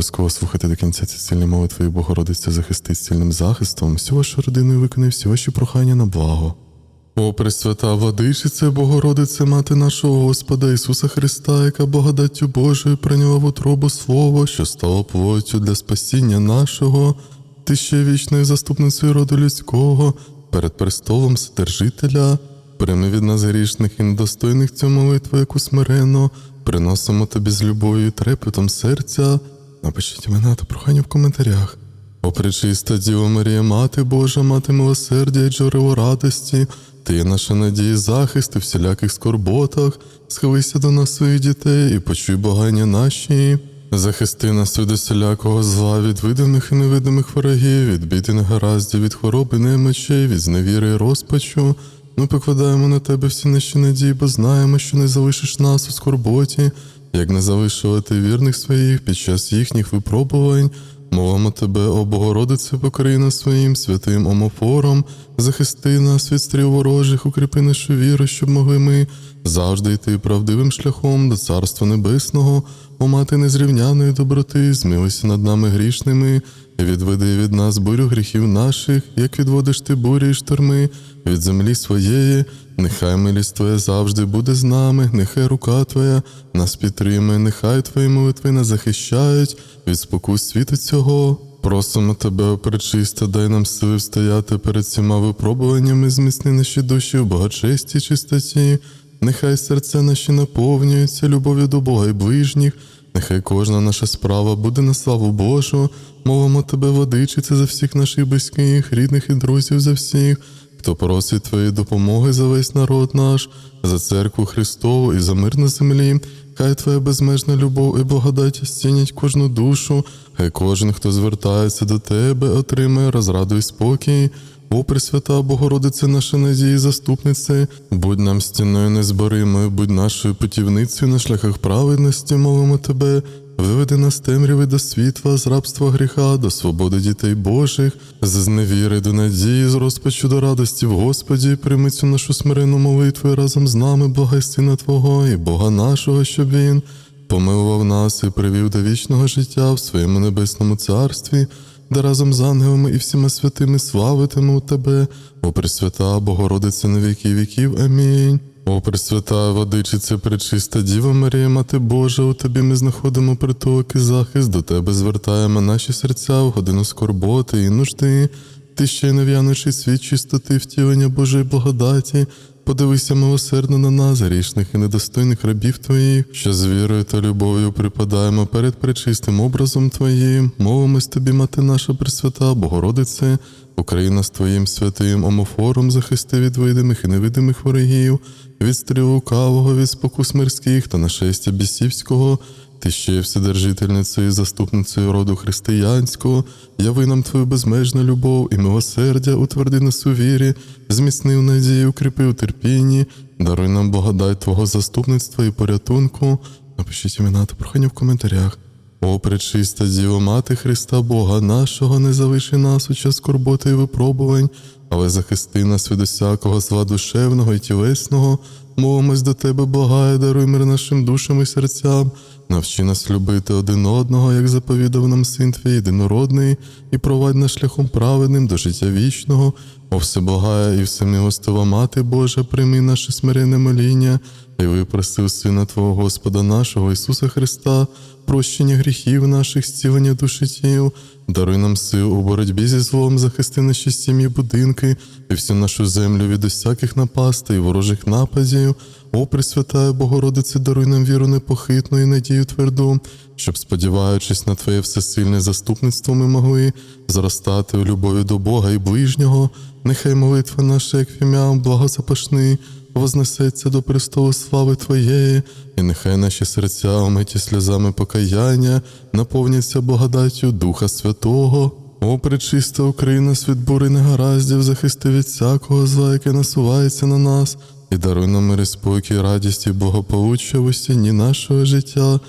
обов'язково слухайте до кінця ці сильні молитви, Богородиця захистить сильним захистом, всю вашу родину і виконає всі ваші прохання на благо. О, Пресвята Владичице, Богородице, Мати нашого Господа Ісуса Христа, яка благодаттю Божою прийняла в утробу Слово, що стало плоттю для спасіння нашого, ти ще вічною заступницею роду людського, перед престолом Вседержителя, прийми від нас грішних і недостойних цю молитву, яку смиренно, приносимо тобі з любов'ю і трепетом серця. Напишіть імена та прохання в коментарях. О, пречиста Діва Марія, Мати Божа, Мати милосердя і джерело радості, ти є наша надія, захист у всіляких скорботах, схилися до нас своїх дітей і почуй благання наші. Захисти нас від усілякого зла, від видимих і невидимих ворогів, від бід і негараздів, від хвороби, немочей, від зневіри і розпачу. Ми покладаємо на тебе всі наші надії, бо знаємо, що не залишиш нас у скорботі, як не залишувати вірних своїх під час їхніх випробувань. Молимо тебе, обогородице, Богородице, нас своїм святим омофором, захисти нас від стріл ворожих, укріпи нашу віру, щоб могли ми завжди йти правдивим шляхом до Царства Небесного, о мати незрівняної доброти, змилися над нами грішними, і відведи від нас бурю гріхів наших, як відводиш ти бурі й шторми від землі своєї. Нехай милість Твоя завжди буде з нами, нехай рука Твоя нас підтримує, нехай Твої молитви нас захищають від спокус світу цього. Просимо тебе, пречиста, дай нам сили встояти перед всіма випробуваннями, зміцни наші душі в благочесті чистоті. Нехай серця наші наповнюються любов'ю до Бога і ближніх, нехай кожна наша справа буде на славу Божу. Мовимо тебе, водичице, за всіх наших близьких, рідних і друзів за всіх хто просить Твоєї допомоги за весь народ наш, за церкву Христову і за мир на землі. Хай Твоя безмежна любов і благодать стінять кожну душу, хай кожен, хто звертається до Тебе, отримає розраду і спокій. О, Пресвята Богородице, наша надія і заступнице, будь нам стіною незборимою, будь нашою путівницею на шляхах праведності, мовимо Тебе, Виведи нас темряви до світла, з рабства гріха, до свободи дітей Божих, з зневіри до надії, з розпачу до радості в Господі, прийми цю нашу смиренну молитву і разом з нами, благай Твого і Бога нашого, щоб Він помилував нас і привів до вічного життя в своєму небесному царстві, де разом з ангелами і всіма святими славитиму Тебе, о Пресвята Богородице на віки віків. Амінь. О, Пресвята, Водичице, пречиста Діва Марія, Мати Божа, у Тобі ми знаходимо притулок і захист, до Тебе звертаємо наші серця в годину скорботи і нужди. Ти ще й нав'янувши світ чистоти втілення Божої благодаті, подивися милосердно на нас, грішних і недостойних рабів Твоїх, що з вірою та любов'ю припадаємо перед пречистим образом Твоїм, мовимось Тобі, Мати наша Пресвята, Богородице, Україна з Твоїм святим омофором захисти від видимих і невидимих ворогів, від стрілу лукавого, від спокус мирських та нашестя бісівського, ти ще є вседержительницею і заступницею роду християнського, яви нам твою безмежну любов і милосердя, утверди нас у вірі, зміцни в надії, укріпи у терпінні, даруй нам благодать Твого заступництва і порятунку. Напишіть імена та прохання в коментарях. О, пречиста Діво, Мати Христа Бога нашого, не залиши нас у час скорботи і випробувань, але захисти нас від усякого зла душевного і тілесного, мовимось до Тебе, благає, даруй мир нашим душам і серцям, навчи нас любити один одного, як заповідав нам син Твій єдинородний, і провадь нас шляхом праведним до життя вічного. О, всеблагая і всемилостива Мати Божа, прийми наше смиренне моління, і випросив Сина Твого Господа нашого Ісуса Христа, прощення гріхів наших, зцілення душі тіл, даруй нам сил у боротьбі зі злом, захисти наші сім'ї, будинки і всю нашу землю від усяких напастей, ворожих нападів. О, Пресвятая Богородице, даруй нам віру непохитну і надію тверду, щоб, сподіваючись на Твоє всесильне заступництво, ми могли зростати у любові до Бога і ближнього. Нехай молитва наша, як фім'я, благозапашний, вознесеться до престолу слави Твоєї, і нехай наші серця, омиті сльозами покаяння, наповняться благодаттю Духа Святого. О, пречиста Україна, світ бури негараздів, захисти від всякого зла, яке насувається на нас, і даруй нам мир і спокій, радість і благополуччя в усіні нашого життя.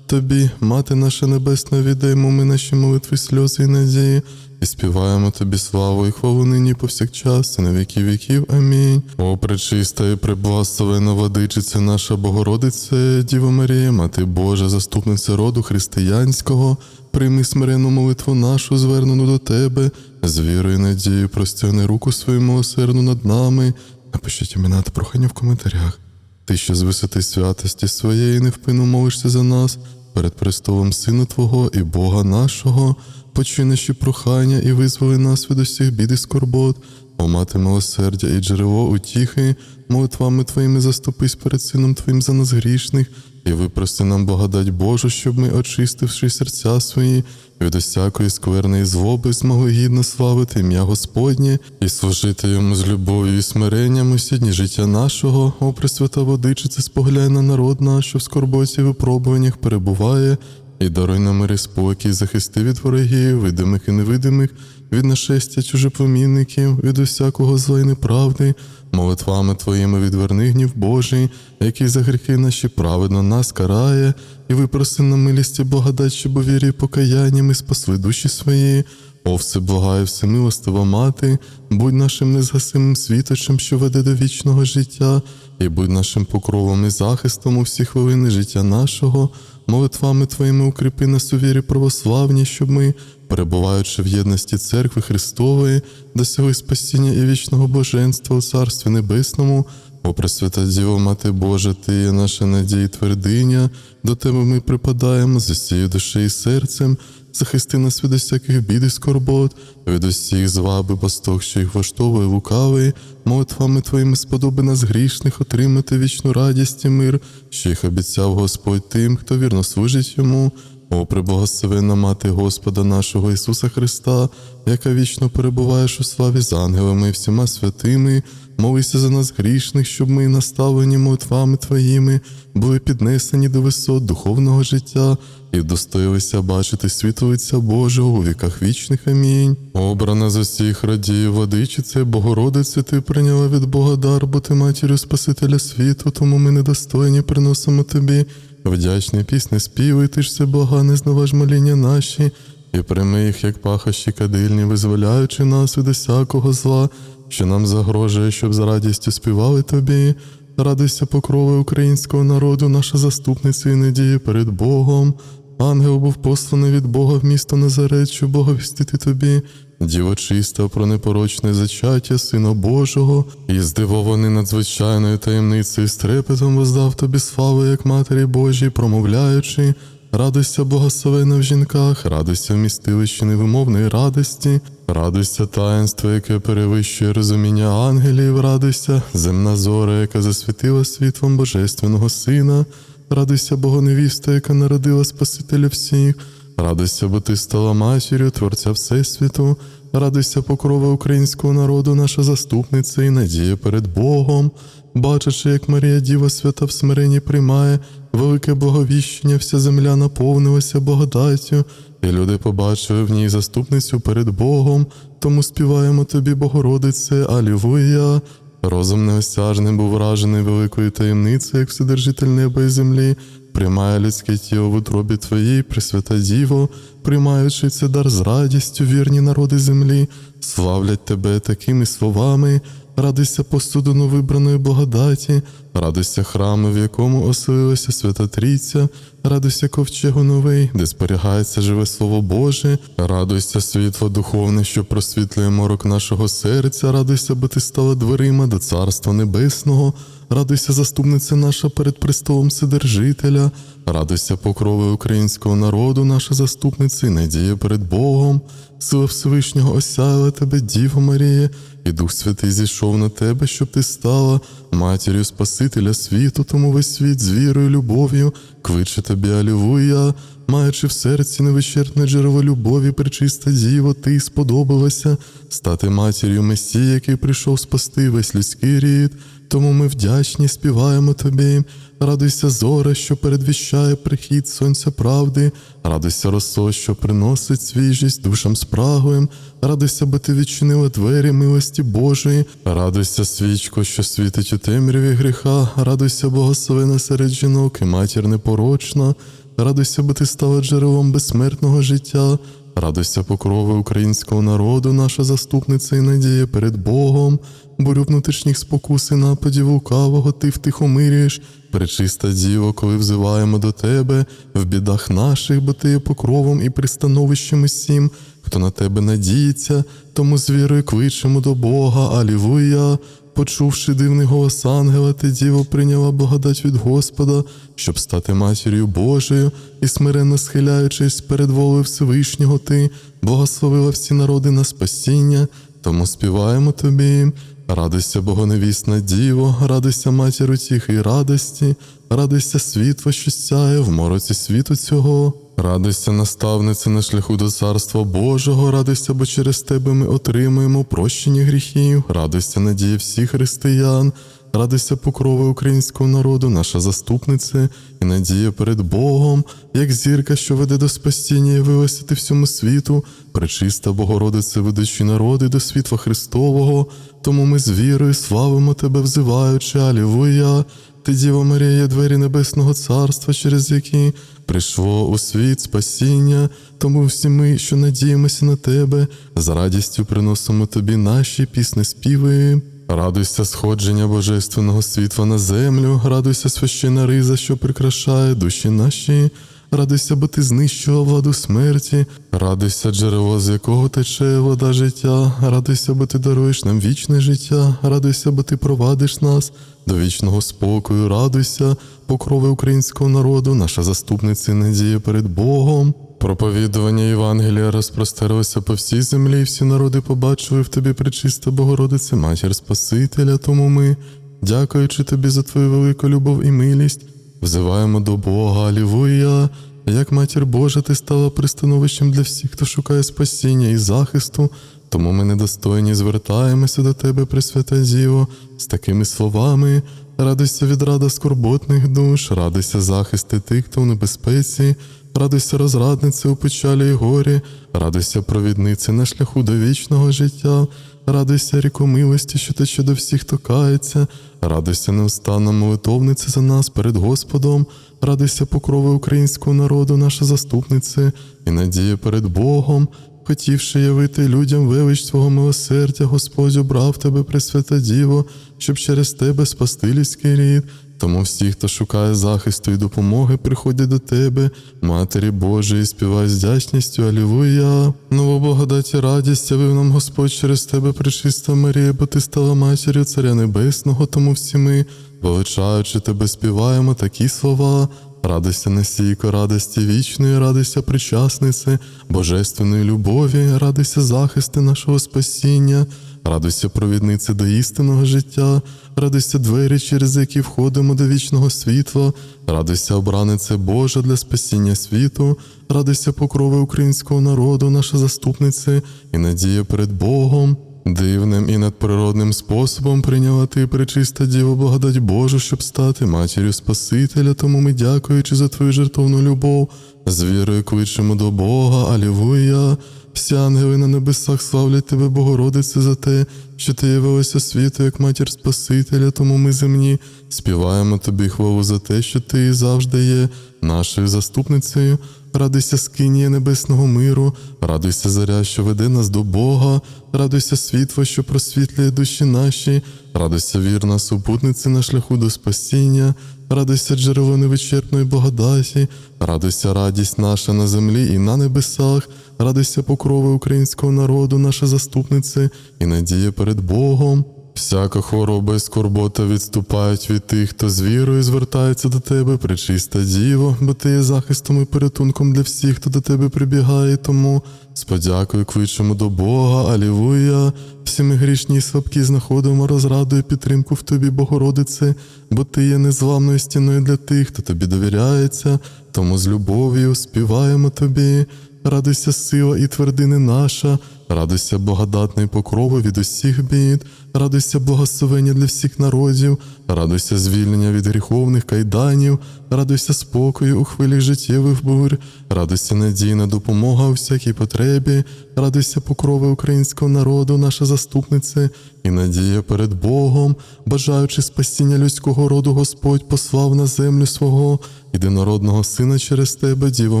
Тобі, мати наша небесна, віддаємо ми наші молитви, сльози і надії, і співаємо тобі славу і хвалу нині повсякчас, і на віки віків. Амінь. О, пречиста і преблагословена владичице наша Богородице, Діво Марія, Мати Божа, заступниця роду християнського, прийми смиренну молитву нашу, звернену до тебе, з вірою і надією простягни руку свою милосердну над нами. Напишіть імена та прохання в коментарях. Ти, що з висоти святості своєї невпинно молишся за нас перед престолом Сина Твого і Бога нашого, починиші прохання і визволи нас від усіх бід і скорбот, о мати милосердя і джерело утіхи, молитвами Твоїми заступись перед Сином Твоїм за нас грішних, і випроси нам благодать Божу, щоб ми, очистивши серця свої, від усякої скверної злоби, змогли гідно славити ім'я Господнє і служити йому з любов'ю і смиренням усі дні життя нашого, о Пресвята Водичице, споглянь на народ наш, що в скорботі випробуваннях перебуває, і даруй нам мир і спокій, захисти від ворогів, видимих і невидимих, від нашестя чужеплемінників, від усякого зла і неправди, молитвами Твоїми відверни гнів Божий, який за гріхи наші праведно нас карає, і випроси на милість і благодать, щоб у вірі і покаянні спасли душі свої. О, всеблагає, всемилостива мати, будь нашим незгасимим світочем, що веде до вічного життя, і будь нашим покровом і захистом у всі хвилини життя нашого, молитвами Твоїми укріпи нас у вірі православній, щоб ми, перебуваючи в єдності церкви Христової, досягли спасіння і вічного блаженства у Царстві Небесному. О, Пресвята Діво, Мати Божа, Ти є наша надія і твердиня, до Тебе ми припадаємо з усією душею і серцем, захисти нас від усяких бід і скорбот, від усіх зваби пастох, що їх влаштовує лукавий, молитвами Твоїми сподоби нас грішних отримати вічну радість і мир, що їх обіцяв Господь тим, хто вірно служить йому. О, преблагословенна мати Господа нашого Ісуса Христа, яка вічно перебуваєш у славі з ангелами і всіма святими, молися за нас грішних, щоб ми, наставлені молитвами Твоїми, були піднесені до висот духовного життя і вдостоїлися бачити світло лиця Божого у віках вічних. Амінь. Обрана з усіх радіє владичице, Богородице, ти прийняла від Бога дар бути матір'ю Спасителя світу, тому ми недостойні приносимо тобі. Вдячні пісні співи, ти ж все блага, не знаваж моління наші, і прийми їх, як пахощі кадильні, визволяючи нас від усякого зла, що нам загрожує, щоб за радістю співали тобі. Радуйся покрови українського народу, наша заступниця і надії перед Богом. Ангел був посланий від Бога в місто Назарет, щоб Бога вістити тобі. Діво чиста про непорочне зачаття Сина Божого, і здивований надзвичайною таємницею з трепетом воздав тобі славу, як Матері Божій, промовляючи. Радуйся, благословена в жінках, радуйся в містилищі невимовної радості, радуйся таїнство, яке перевищує розуміння ангелів, радуйся, земна зора, яка засвітила світлом Божественного Сина, радуйся, Богоневіста, яка народила Спасителя всіх, радуйся, бо ти стала матір'ю Творця Всесвіту, радуйся, покрова українського народу, наша заступниця і надія перед Богом, бачачи, як Марія Діва свята в смиренні приймає велике благовіщення, вся земля наповнилася благодаттю, і люди побачили в ній заступницю перед Богом, тому співаємо тобі, Богородице, Алілуя. Розум неосяжний був вражений великою таємницею, як вседержитель неба і землі, приймає людське тіло в утробі Твоїй, Пресвята Діво, приймаючи це дар з радістю, вірні народи землі, славлять тебе такими словами. Радуйся посудину вибраної благодаті, радуйся храму, в якому оселилася свята Трійця, радуйся ковчегу новий, де зберігається живе Слово Боже, радуйся світло духовне, що просвітлює морок нашого серця, радуйся, бо ти стала дверима до Царства Небесного, радуйся, заступниця наша перед престолом Вседержителя, радуйся покрови українського народу, наша заступниця і надія перед Богом, сила Всевишнього осяяла тебе, Діво Марія, і Дух Святий зійшов на тебе, щоб ти стала матір'ю Спасителя світу, тому весь світ з вірою, любов'ю, кличе тобі, Алілуя, маючи в серці невичерпне джерело любові, причиста діво, ти сподобалася стати матір'ю Месії, який прийшов спасти весь людський рід. Тому ми вдячні співаємо тобі. Радуйся, зоре, що передвіщає прихід сонця правди, радуйся, росо, що приносить свіжість душам спрагуєм, радуйся, бо ти відчинила двері милості Божої, радуйся, свічко, що світить у темряві гріха, радуйся, благословена серед жінок і матір непорочна, радуйся, бо ти стала джерелом безсмертного життя. Радуйся, покрови українського народу, наша заступниця і надія перед Богом, бурю внутрішніх спокус і нападів лукавого ти втихомирюєш. Пречиста діво, коли взиваємо до тебе в бідах наших, бо ти є покровом і пристановищем усім, хто на тебе надіється, тому з вірою кличемо до Бога, Алілуя. Почувши дивний голос ангела, ти діво прийняла благодать від Господа, щоб стати матір'ю Божою і смиренно схиляючись перед волею Всевишнього, ти благословила всі народи на спасіння, тому співаємо тобі. Радуйся, Богоневісна Діво, радуйся матір утіхи й радості, радуйся світло, що сяє в мороці світу цього. Радуйся, наставниця на шляху до царства Божого, радуйся, бо через тебе ми отримуємо прощення гріхів, радуйся, надія всіх християн, радуйся, покрови українського народу, наша заступниця. І надія перед Богом, як зірка, що веде до спасіння, явилася ти всьому світу, пречиста Богородице, ведучи народи до світла Христового, тому ми з вірою славимо тебе, взиваючи, Алілуя. Ти, Діва Марія, двері Небесного Царства, через які прийшло у світ спасіння, тому всі ми, що надіємося на тебе, з радістю приносимо тобі наші пісни співи. Радуйся сходження Божественного світла на землю, радуйся священа риза, що прикрашає душі наші. Радуйся, бо ти знищував владу смерті, радуйся, джерело, з якого тече вода життя, радуйся, бо ти даруєш нам вічне життя, радуйся, бо ти провадиш нас до вічного спокою, радуйся, покрови українського народу, наша заступниця надія перед Богом. Проповідування Євангелія розпростерлося по всій землі, і всі народи побачили в тобі пречиста Богородице, матір Спасителя, тому ми, дякуючи тобі за твою велику любов і милість, взиваємо до Бога, Алілуя. Як матір Божа, ти стала пристановищем для всіх, хто шукає спасіння і захисту, тому ми недостойні звертаємося до тебе, Пресвята Діво, з такими словами. Радуйся від рада скорботних душ, радуйся захисти тих, хто в небезпеці, радуйся розрадниці у печалі і горі, радуйся провідниці на шляху до вічного життя, радуйся ріку милості, що тече до всіх, хто кається, радуйся неустанна молитовниця за нас перед Господом, радуйся покрови українського народу, наша заступниця, і надія перед Богом. Хотівши явити людям велич свого милосердя, Господь обрав тебе, Пресвята Діво, щоб через тебе спасти людський рід. Тому всі, хто шукає захисту і допомоги, приходять до тебе, Матері Божої, співай з вдячністю, Алілуя. Нову благодаті радість явив нам Господь через тебе, пречиста Марія, бо ти стала матір'ю Царя Небесного, тому всі ми, величаючи тебе, співаємо такі слова. Радуйся, носійко, радості вічної, радуйся, причаснице, божественної любові, радуйся захисти нашого спасіння, радуйся, провіднице до істинного життя, радуйся двері, через які входимо до вічного світла, радуйся, обранице Божа для спасіння світу, радуйся, покрови українського народу, наша заступниця і надія перед Богом. Дивним і надприродним способом прийняла ти пречиста Діво благодать Божу, щоб стати матір'ю Спасителя, тому ми, дякуючи за твою жертовну любов, з вірою кличемо до Бога, Алілуя. Всі ангели на небесах славлять тебе, Богородице, за те, що ти явилася світу як матір Спасителя, тому ми земні. Співаємо тобі хвалу за те, що ти завжди є нашою заступницею. Радуйся, скинія небесного миру, радуйся заря, що веде нас до Бога, радуйся світло, що просвітлює душі наші, радуйся вірна супутниці на шляху до спасіння, радуйся джерело невичерпної благодаті, радуйся радість наша на землі і на небесах, радуйся покрови українського народу, наша заступниця. І надія перед Богом. Всяка хвороба і скорбота відступають від тих, хто з вірою звертається до тебе, пречиста діво, бо ти є захистом і порятунком для всіх, хто до тебе прибігає. Тому з подякою кличемо до Бога, Алілуя. Всі ми грішні і слабкі знаходимо розраду і підтримку в тобі, Богородице, бо ти є незламною стіною для тих, хто тобі довіряється, тому з любов'ю співаємо тобі. Радуйся, сила і твердини наша, радуйся благодатний покрови від усіх бід, радуйся благословення для всіх народів, радуйся звільнення від гріховних кайданів, радуйся спокою у хвилі життєвих бурь, радуйся надійна допомога у всякій потребі, радуйся покрови українського народу, наша заступниця, і надія перед Богом, бажаючи спасіння людського роду, Господь послав на землю свого єдинородного Сина через тебе, Діво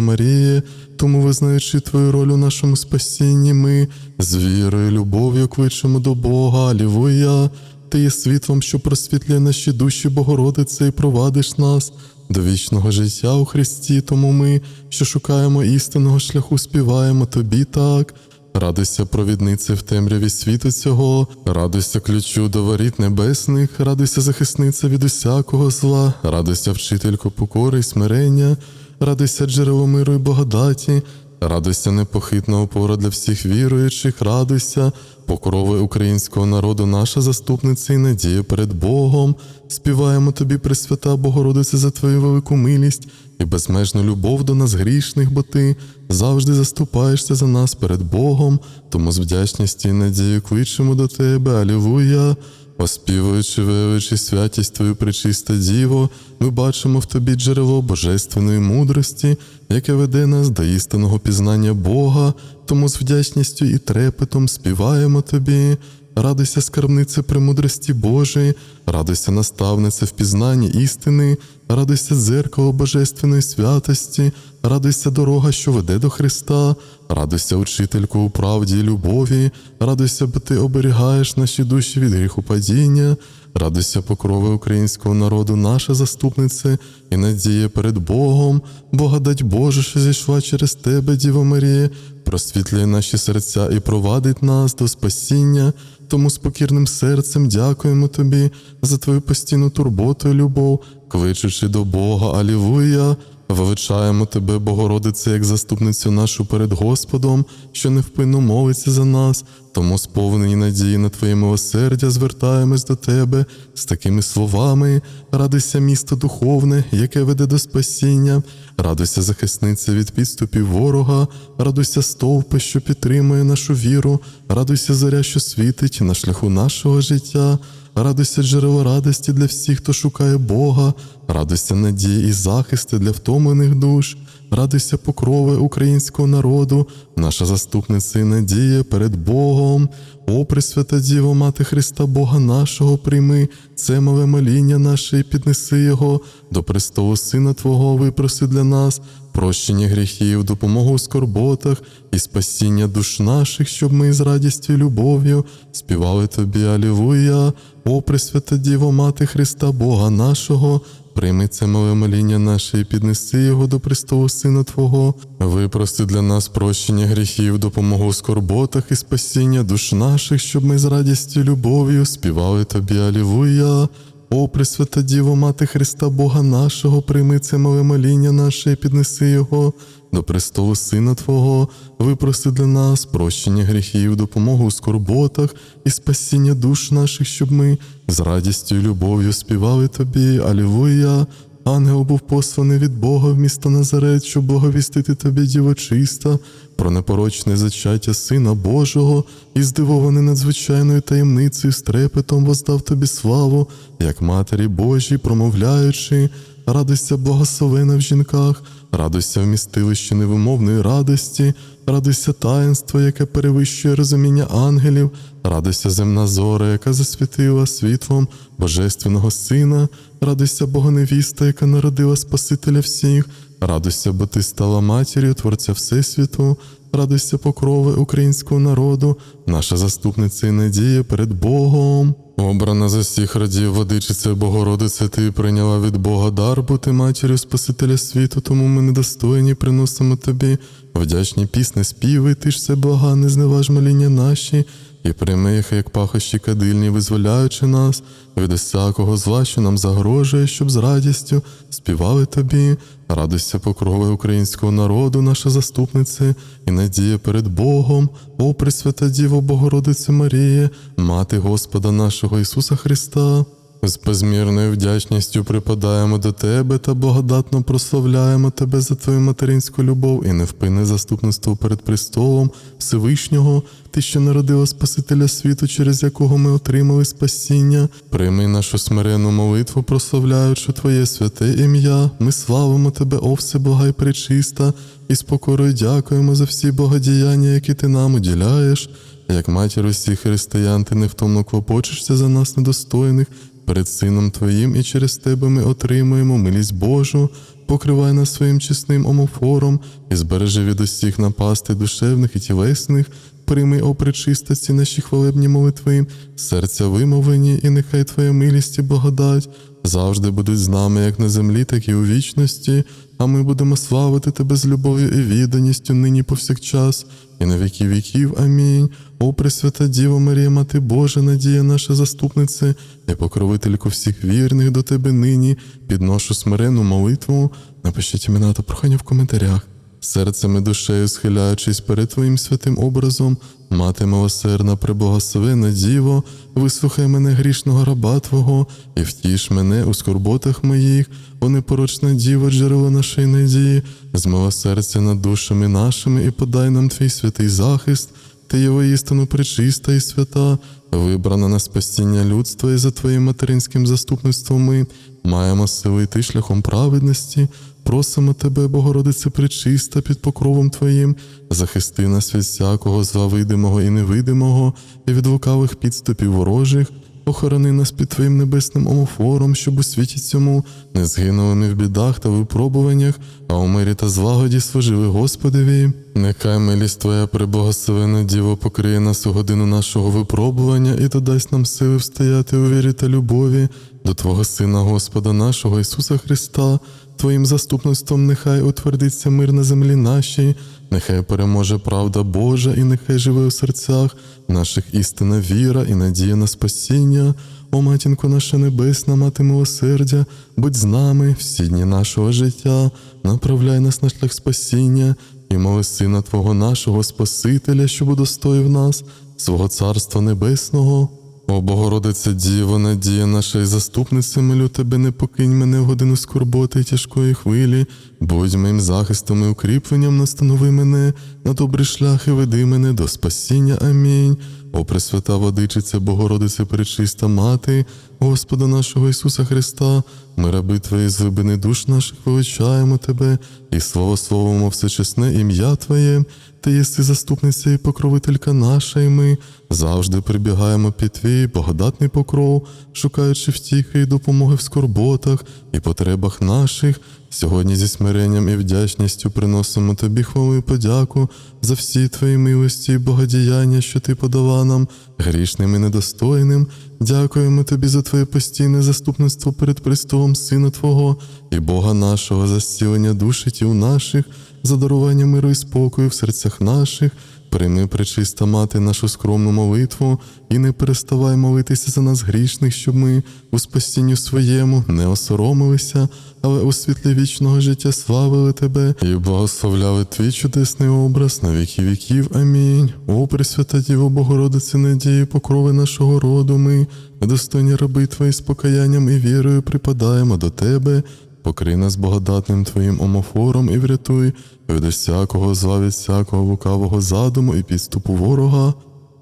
Маріє, тому, визнаючи твою роль у нашому спасінні, ми з вірою, любов'ю кличемо до Бога, Алілуя. Ти є світлом, що просвітлює наші душі, Богородице, і провадиш нас до вічного життя у Христі. Тому ми, що шукаємо істинного шляху, співаємо тобі так. Радуйся, провіднице в темряві світу цього, радуйся ключу до воріт небесних, радуйся, захисниця від усякого зла, радуйся, вчителько покори й смирення, радуйся, джерело миру й благодаті, радуйся, непохитна опора для всіх віруючих, радуйся, покрови українського народу, наша заступниця і надія перед Богом. Співаємо тобі, Пресвята Богородице, за твою велику милість і безмежну любов до нас грішних, бо ти завжди заступаєшся за нас перед Богом, тому з вдячністю і надією кличемо до тебе, Алілуя. Оспівуючи, величі святість Твою пречиста Діво, ми бачимо в тобі джерело божественної мудрості, яке веде нас до істинного пізнання Бога, тому з вдячністю і трепетом співаємо тобі. Радуйся, скарбнице премудрості Божої, радуйся, наставнице в пізнанні істини, радуйся, дзеркало божественної святості, радуйся, дорога, що веде до Христа, радуйся, учительку у правді і любові, радуйся, бо ти оберігаєш наші душі від гріху падіння, радуйся, покрови українського народу, наша заступниця і надія перед Богом, благодать Божа, що зійшла через тебе, Діво Марія, просвітлює наші серця і провадить нас до спасіння. Тому з покірним серцем дякуємо тобі за твою постійну турботу і любов, кличучи до Бога, Алілуя. Величаємо тебе, Богородице, як заступницю нашу перед Господом, що невпинно молиться за нас, тому сповнені надії на Твоє милосердя звертаємось до Тебе з такими словами: радуйся, місто духовне, яке веде до спасіння, радуйся, захисниця від підступів ворога, радуйся, стовпи, що підтримує нашу віру, радуйся, заря, що світить на шляху нашого життя. Радуйся, джерело радості для всіх, хто шукає Бога, радуйся надії і захисти для втомлених душ, радуйся покрови українського народу, наша заступниця і надія перед Богом. О, Пресвята Діво, Мати Христа, Бога нашого, прийми це мале моління наше і піднеси Його до престолу Сина Твого, випроси для нас прощення гріхів, допомогу у скорботах і спасіння душ наших, щоб ми з радістю і любов'ю співали Тобі, Алілуя. О, Пресвята Діво, Мати Христа, Бога нашого, прийми це мале моління наше і піднеси його до престолу Сина Твого, випрости для нас прощення гріхів, допомогу в скорботах і спасіння душ наших, щоб ми з радістю і любов'ю співали Тобі, Алілуя. О, Пресвята Діво, Мати Христа, Бога нашого, прийми це мале моління наше і піднеси його до престолу Сина Твого, випроси для нас прощення гріхів, допомогу у скорботах і спасіння душ наших, щоб ми з радістю і любов'ю співали Тобі, Алілуя. Ангел був посланий від Бога в місто Назарет, щоб благовістити тобі, діво чиста, про непорочне зачаття Сина Божого, і здивований надзвичайною таємницею, з трепетом воздав тобі славу, як Матері Божій, промовляючи, радуйся благословена в жінках, радуйся в містилищі невимовної радості, радуйся таїнство, яке перевищує розуміння ангелів, радуйся земна зора, яка засвітила світлом Божественного Сина, радуйся Богоневіста, яка народила Спасителя всіх, радуйся, бо ти стала матір'ю Творця Всесвіту, радуйся покрови українського народу, наша заступниця і надія перед Богом. Обрана за всіх радів водичиця Богородице, ти прийняла від Бога дар бути матір'ю Спасителя світу, тому ми недостойні приносимо тобі вдячні пісни, співи, ти ж все блага, не зневаж моління наші, і прийми їх, як пахощі кадильні, визволяючи нас від усякого зла, що нам загрожує, щоб з радістю співали тобі, радуйся покрови українського народу, наша заступниця, і надія перед Богом, о Пресвята Діво Богородице Марія, Мати Господа нашого Ісуса Христа. З безмірною вдячністю припадаємо до Тебе та благодатно прославляємо Тебе за Твою материнську любов і невпинне заступництво перед престолом Всевишнього, Ти, що народила Спасителя світу, через якого ми отримали спасіння. Прийми нашу смиренну молитву, прославляючи Твоє святе ім'я. Ми славимо Тебе, о Всебога і пречиста, і з покорою дякуємо за всі богодіяння, які Ти нам уділяєш. Як матір усіх християн, ти невтомно клопочешся за нас недостойних перед Сином Твоїм, і через Тебе ми отримуємо милість Божу, покривай нас своїм чесним омофором і збережи від усіх напасти душевних і тілесних, прийми, о причистості наші хвалебні молитви, серця вимовлені, і нехай Твоя милість і благодать завжди будуть з нами як на землі, так і у вічності, а ми будемо славити Тебе з любов'ю і відданістю нині повсякчас, і на віки віків. Амінь. О Пресвята Діво Марія, Мати Божа, надія наша заступниця, і покровительку всіх вірних до Тебе нині, підношу смирену молитву. Напишіть імена та прохання в коментарях. Серцем і душею схиляючись перед Твоїм святим образом, мати милосердна, преблагословена Діво, вислухай мене грішного раба Твого, і втіш мене у скорботах моїх, о непорочна Діво, джерело нашої надії, змилосердя над душами нашими, і подай нам Твій святий захист. Ти є воістину пречиста і свята, вибрана на спасіння людства, і за Твоїм материнським заступництвом ми маємо сили йти шляхом праведності. Просимо Тебе, Богородице пречиста, під покровом Твоїм, захисти нас від всякого зла видимого і невидимого, і від лукавих підступів ворожих. Охорони нас під Твоїм небесним омофором, щоб у світі цьому не згинули ми в бідах та випробуваннях, а у мирі та злагоді служили Господеві. Нехай милість Твоя преблагословена Діво покриє нас у годину нашого випробування і додасть нам сили встояти у вірі та любові до Твого Сина Господа нашого Ісуса Христа. Твоїм заступництвом нехай утвердиться мир на землі нашій, нехай переможе правда Божа, і нехай живе у серцях наших істина віра і надія на спасіння. О матінко наша небесна, мати милосердя, будь з нами всі дні нашого життя, направляй нас на шлях спасіння і моли Сина Твого нашого Спасителя, щоб удостоїв нас, свого Царства Небесного. О Богородиця Діво, надія наша і заступниця, молю тебе, не покинь мене в годину скорботи і тяжкої хвилі, будь моїм захистом і укріпленням, настанови мене на добрий шлях і веди мене до спасіння. Амінь. О Пресвята Водичиця, Богородиця Пречиста Мати, Господа нашого Ісуса Христа, ми раби Твої з глибини душ наших величаємо Тебе і слово словомо всечесне ім'я Твоє. Ти єси заступниця і покровителька наша, і ми завжди прибігаємо під твій благодатний покров, шукаючи втіхи і допомоги в скорботах і потребах наших. Сьогодні зі смиренням і вдячністю приносимо тобі хвалу і подяку за всі твої милості і богодіяння, що ти подала нам, грішним і недостойним. Дякуємо тобі за твоє постійне заступництво перед престолом Сина Твого і Бога нашого, за зцілення душі тіл наших, за дарування миру і спокою в серцях наших. Прийми, пречиста мати, нашу скромну молитву, і не переставай молитися за нас грішних, щоб ми у спасінню своєму не осоромилися, але у світлі вічного життя славили тебе і благословляли твій чудесний образ на віки віків. Амінь. О, Пресвята Діво Богородице, надії, покрови нашого роду, ми, недостойні раби Твої з покаянням і вірою припадаємо до Тебе. Покрий нас благодатним Твоїм омофором і врятуй від усякого зла, від всякого лукавого задуму і підступу ворога.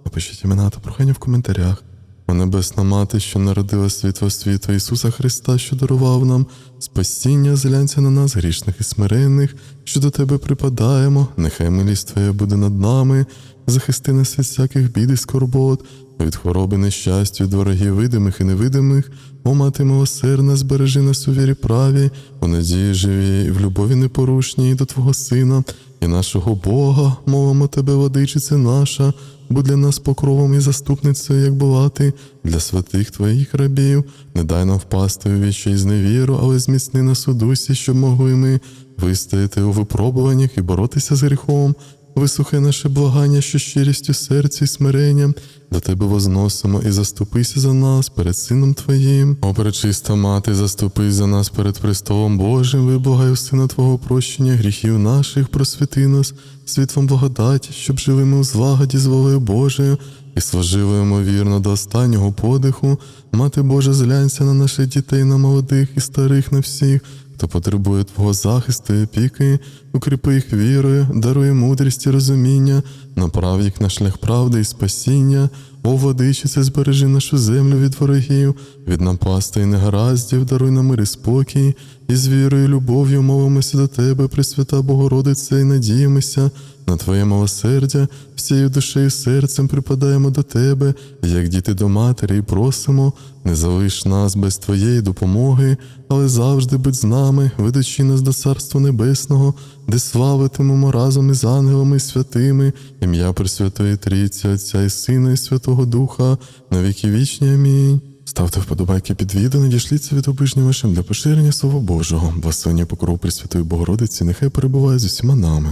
Напишіть імена та прохання в коментарях. О Небесна Мати, що народила світло світла Ісуса Христа, що дарував нам спасіння, зглянься на нас, грішних і смиренних, що до Тебе припадаємо, нехай милість Твоя буде над нами, захисти нас від всяких бід і скорбот, від хвороби нещастя, від ворогів видимих і невидимих, о мати милосердна, збережи нас у вірі праві, у надії живій, і в любові непорушній до Твого Сина і нашого Бога, мовимо Тебе, водичице наша, будь для нас покровом і заступницею, як була ти, для святих Твоїх рабів, не дай нам впасти у вічі і зневіру, але зміцни нас у дусі, щоб могли ми вистояти у випробуваннях і боротися з гріхом. Вислухай наше благання, що щирістю серця і смиренням до тебе возносимо і заступися за нас перед Сином Твоїм. О, пречиста мати, заступись за нас перед престолом Божим, виблагай у Сина Твого прощення гріхів наших, просвіти нас світлом благодаті, щоб жили ми у злагоді з волею Божою і служили ймовірно до останнього подиху. Мати Божа, зглянься на наших дітей, на молодих і старих, на всіх, хто потребує Твого захисту і опіки, укріпи їх вірою, даруй мудрість і розуміння, направ їх на шлях правди і спасіння. О, владичице, збережи нашу землю від ворогів, від напасти і негараздів, даруй нам мир і спокій, і з вірою любов'ю мовимося до Тебе, Пресвята Богородице, і надіємося на Твоє милосердя, всією душею і серцем припадаємо до Тебе, як діти до матері, і просимо, не залиш нас без Твоєї допомоги, але завжди будь з нами, ведучи нас до Царства Небесного, де славитимемо разом із ангелами і святими, ім'я Пресвятої Трійці, Отця і Сина, і Святого Духа, на віки вічні. Амінь. Ставте вподобайки під відео, надішліться від обижнім вашим для поширення Слова Божого. Благословення покров Пресвятої Богородиці, нехай перебуває з усіма нами.